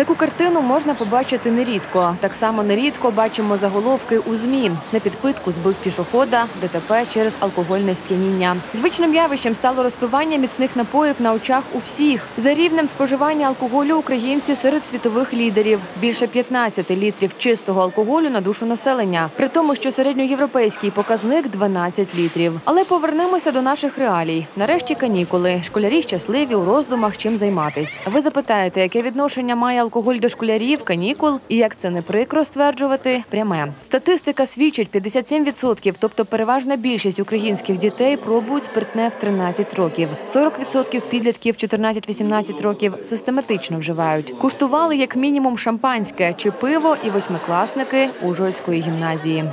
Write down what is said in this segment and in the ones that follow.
Таку картину можна побачити нерідко. Так само нерідко бачимо заголовки у змі. На підпитку збив пішохода, ДТП через алкогольне сп'яніння. Звичним явищем стало розпивання міцних напоїв на очах у всіх. За рівнем споживання алкоголю українці серед світових лідерів більше 15 літрів чистого алкоголю на душу населення, при тому, що середньоєвропейський показник 12 літрів. Але повернемося до наших реалій. Нарешті канікули. Школярі щасливі у роздумах, чим займатись. Ви запитаєте, яке відношення має алкоголь до школярів, канікул, і як це не прикро стверджувати, пряме. Статистика свідчить 57%, тобто переважна більшість українських дітей пробують спиртне в 13 років. 40% підлітків 14-18 років систематично вживають. Куштували як мінімум шампанське чи пиво і восьмикласники Ужгородської гімназії.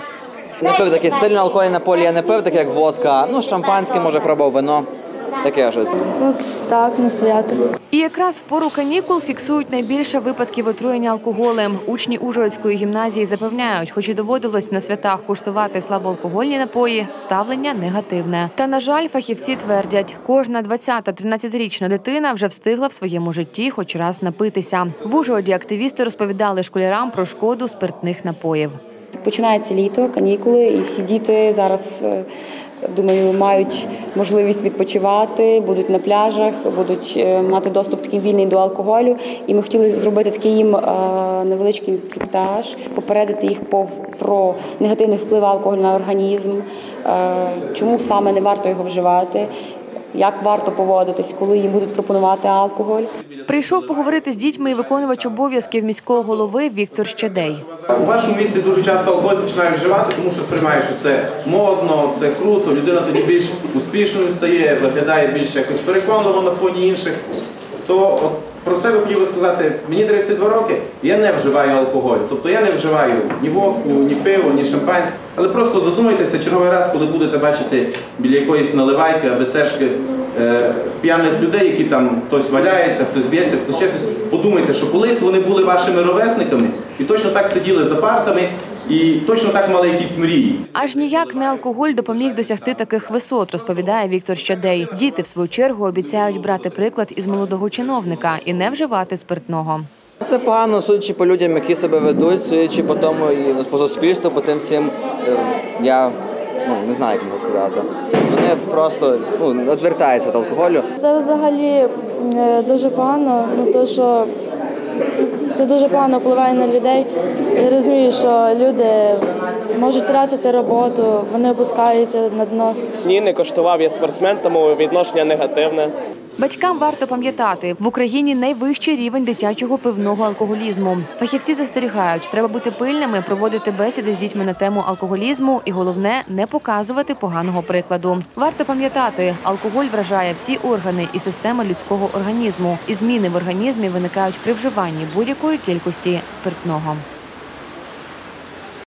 Не пив такі сильно алкогольні напої, я не пив, таке як водка. Ну, шампанське, може, пробував вино. Таке щось. Ну так, на свято. І якраз в пору канікул фіксують найбільше випадків отруєння алкоголем. Учні Ужгородської гімназії запевняють, хоч і доводилось на святах куштувати слабоалкогольні напої, ставлення негативне. Та на жаль, фахівці твердять, кожна 20-13-річна дитина вже встигла в своєму житті хоч раз напитися. В Ужгороді активісти розповідали школярам про шкоду спиртних напоїв. Починається літо, канікули, і всі діти зараз. Думаю, мають можливість відпочивати, будуть на пляжах, будуть е, мати доступ такий вільний до алкоголю. І ми хотіли зробити такий їм е, невеличкий інструктаж, попередити їх про негативний вплив алкоголю на організм, е, чому саме не варто його вживати, як варто поводитись, коли їм будуть пропонувати алкоголь. Прийшов поговорити з дітьми і виконувач обов'язків міського голови Віктор Щедей. У вашому місті дуже часто алкоголь починають вживати, тому що сприймають, що це модно, це круто, людина тоді більш успішною стає, виглядає більш якось переконливо на фоні інших. То от про себе хотів би сказати, мені 32 роки, я не вживаю алкоголь. Тобто я не вживаю ні водку, ні пиво, ні шампанське. Але просто задумайтеся черговий раз, коли будете бачити біля якоїсь наливайки, АБЦшки е, п'яних людей, які там хтось валяється, хтось б'ється, хтось ще щось. Подумайте, що колись вони були вашими ровесниками і точно так сиділи за партами, і точно так мали якісь мрії. Аж ніяк не алкоголь допоміг досягти таких висот, розповідає Віктор Щадей. Діти, в свою чергу, обіцяють брати приклад із молодого чиновника і не вживати спиртного. Це погано, судячи по людям, які себе ведуть, судячи по тому і по суспільству, по тим всім. е, Я ну, не знаю, як можна сказати. Вони просто ну, відвертаються від алкоголю. Це взагалі е, дуже погано, ну то що це дуже погано впливає на людей. Я розумію, що люди можуть втратити роботу, вони опускаються на дно. Ні, не коштував, я спортсмен, тому відношення негативне. Батькам варто пам'ятати, в Україні найвищий рівень дитячого пивного алкоголізму. Фахівці застерігають, треба бути пильними, проводити бесіди з дітьми на тему алкоголізму, і головне не показувати поганого прикладу. Варто пам'ятати, алкоголь вражає всі органи і системи людського організму, і зміни в організмі виникають при вживанні будь-якої кількості спиртного.